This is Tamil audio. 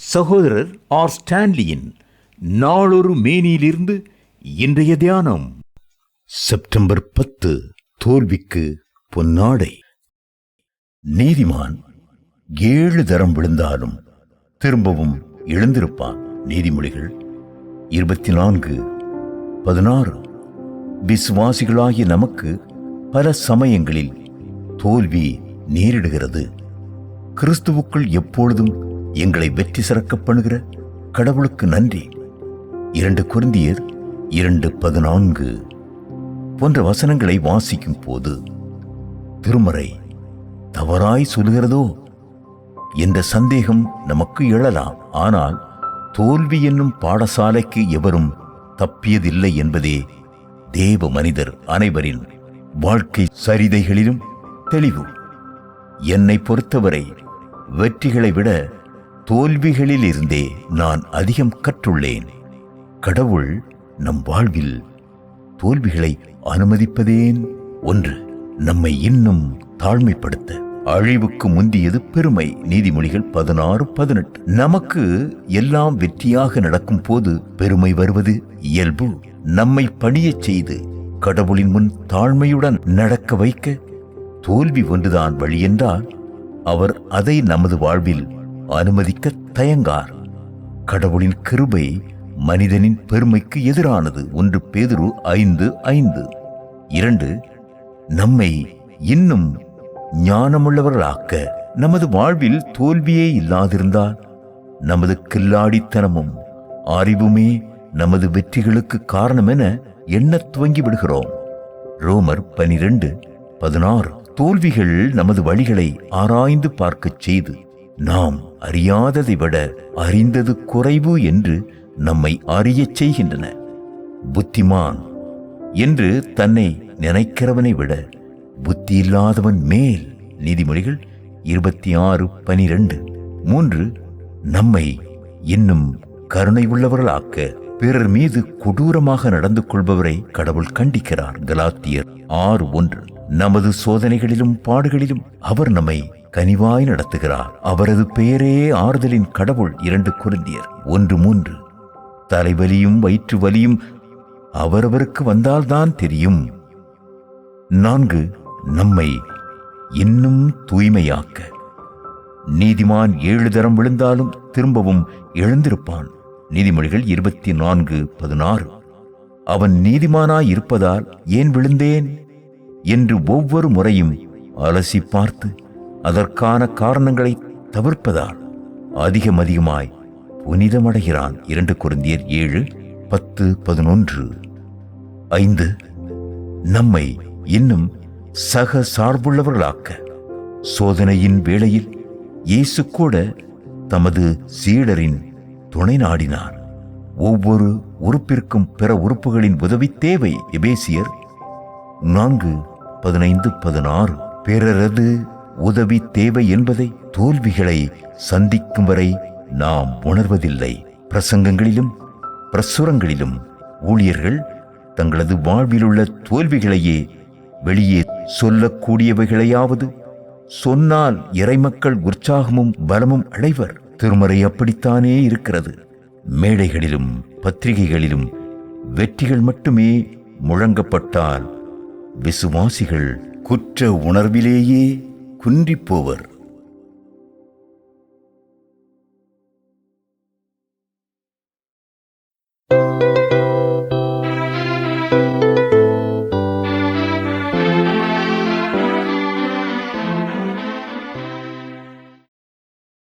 சகோதரர் ஆர் ஸ்டான்லியின் நாளொரு மேனியிலிருந்து இன்றைய தியானம். செப்டம்பர் பத்து தோல்விக்கு பொன்னாடை. நீதிமான் ஏழு தரம் விழுந்தாலும் திரும்பவும் எழுந்திருப்பான். நீதிமொழிகள் இருபத்தி நான்கு பதினாறு. விசுவாசிகளாகிய நமக்கு பல சமயங்களில் தோல்வி நேரிடுகிறது. கிறிஸ்துவுக்குள் எப்பொழுதும் எங்களை வெற்றி சிறக்க பண்ணுகிற கடவுளுக்கு நன்றி. இரண்டு குருந்தியர் இரண்டு பதினான்கு போன்ற வசனங்களை வாசிக்கும் போது திருமறை தவறாய் சொல்கிறதோ என்ற சந்தேகம் நமக்கு எழலாம். ஆனால் தோல்வி என்னும் பாடசாலைக்கு எவரும் தப்பியதில்லை என்பதே தேவ மனிதர் அனைவரின் வாழ்க்கை சரிதைகளிலும் தெளிவு. என்னை பொறுத்தவரை வெற்றிகளை விட தோல்விகளில் இருந்தே நான் அதிகம் கற்றுள்ளேன். கடவுள் நம் வாழ்வில் தோல்விகளை அனுமதிப்பதேன். ஒன்று நம்மை இன்னும் தாழ்மைப்படுத்த. அழிவுக்கு முந்தியது பெருமை. நீதிமொழிகள் பதினாறு பதினெட்டு. நமக்கு எல்லாம் வெற்றியாக நடக்கும் போது பெருமை வருவது இயல்பு. நம்மை பணியச் செய்து கடவுளின் முன் தாழ்மையுடன் நடக்க வைக்க தோல்வி ஒன்றுதான் வழி என்றால் அவர் அதை நமது வாழ்வில் அனுமதிக்க தயங்கார். கடவுளின் கிருபை மனிதனின் பெருமைக்கு எதிரானது. ஒன்று பேதுரு ஐந்து ஐந்து. இரண்டு நம்மை இன்னும் ஞானமுள்ளவர்களாக்க நமது வாழ்வில் தோல்வியே இல்லாதிருந்தால் நமது கில்லாடித்தனமும் அறிவுமே நமது வெற்றிகளுக்கு காரணம் என எண்ணத் துவங்கி விடுகிறோம் ரோமர் பனிரெண்டு பதினாறு. தோல்விகள் நமது வழிகளை ஆராய்ந்து பார்க்கச் செய்து நாம் அறியாததை விட அறிந்தது குறைவு என்று நம்மை அறியச் செய்கின்றன. புத்திமான் என்று தன்னை நினைக்கிறவனை விட புத்தி இல்லாதவன் மேல் நீதிமொழிகள் இருபத்தி ஆறு பனிரெண்டு மூன்று நம்மை இன்னும் கருணை உள்ளவர்களாக்க பிறர் மீது கொடூரமாக நடந்து கொள்பவரை கடவுள் கண்டிக்கிறார். கலாத்தியர் ஆறு ஒன்று நமது சோதனைகளிலும் பாடுகளிலும் அவர் நம்மை கனிவாய் நடத்துகிறார். அவரது பெயரே ஆறுதலின் கடவுள். இரண்டு குருந்தியர் ஒன்று மூன்று. தலைவலியும் வயிற்று வலியும் அவரவருக்கு வந்தால்தான் தெரியும். நான்கு நம்மை இன்னும் தூய்மையாக்க. நீதிமான் ஏழு தரம் விழுந்தாலும் திரும்பவும் எழுந்திருப்பான். நீதிமொழிகள் இருபத்தி நான்கு பதினாறு. அவன் நீதிமானாய் இருப்பதால் ஏன் விழுந்தேன்? என்று ஒவ்வொரு முறையும் அலசி பார்த்து அதற்கான காரணங்களை தவிர்ப்பதால் அதிகம் அதிகமாய் புனிதமடைகிறான். இரண்டு குருந்தியர் ஏழு பத்து பதினொன்று. ஐந்து நம்மை இன்னும் சக சார்புள்ளவர்களாக்க சோதனையின் வேளையில் இயேசு கூட தமது சீடரின் துணை நாடினார். ஒவ்வொரு உறுப்பிற்கும் பிற உறுப்புகளின் உதவி தேவை. எபேசியர் நான்கு பதினைந்து பதினாறு. பிறரது உதவி தேவை என்பதை தோல்விகளை சந்திக்கும் வரை நாம் உணர்வதில்லை. பிரசங்கங்களிலும் பிரசுரங்களிலும் ஊழியர்கள் தங்களது வாழ்விலுள்ள தோல்விகளையே வெளியே சொல்லக்கூடியவைகளையாவது சொன்னால் இறைமக்கள் உற்சாகமும் பலமும் அடைவர். திருமறை அப்படித்தானே இருக்கிறது. மேடைகளிலும் பத்திரிகைகளிலும் வெற்றிகள் மட்டுமே முழங்கப்பட்டால் விசுவாசிகள் குற்ற உணர்விலேயே குன்றிப்போவர்.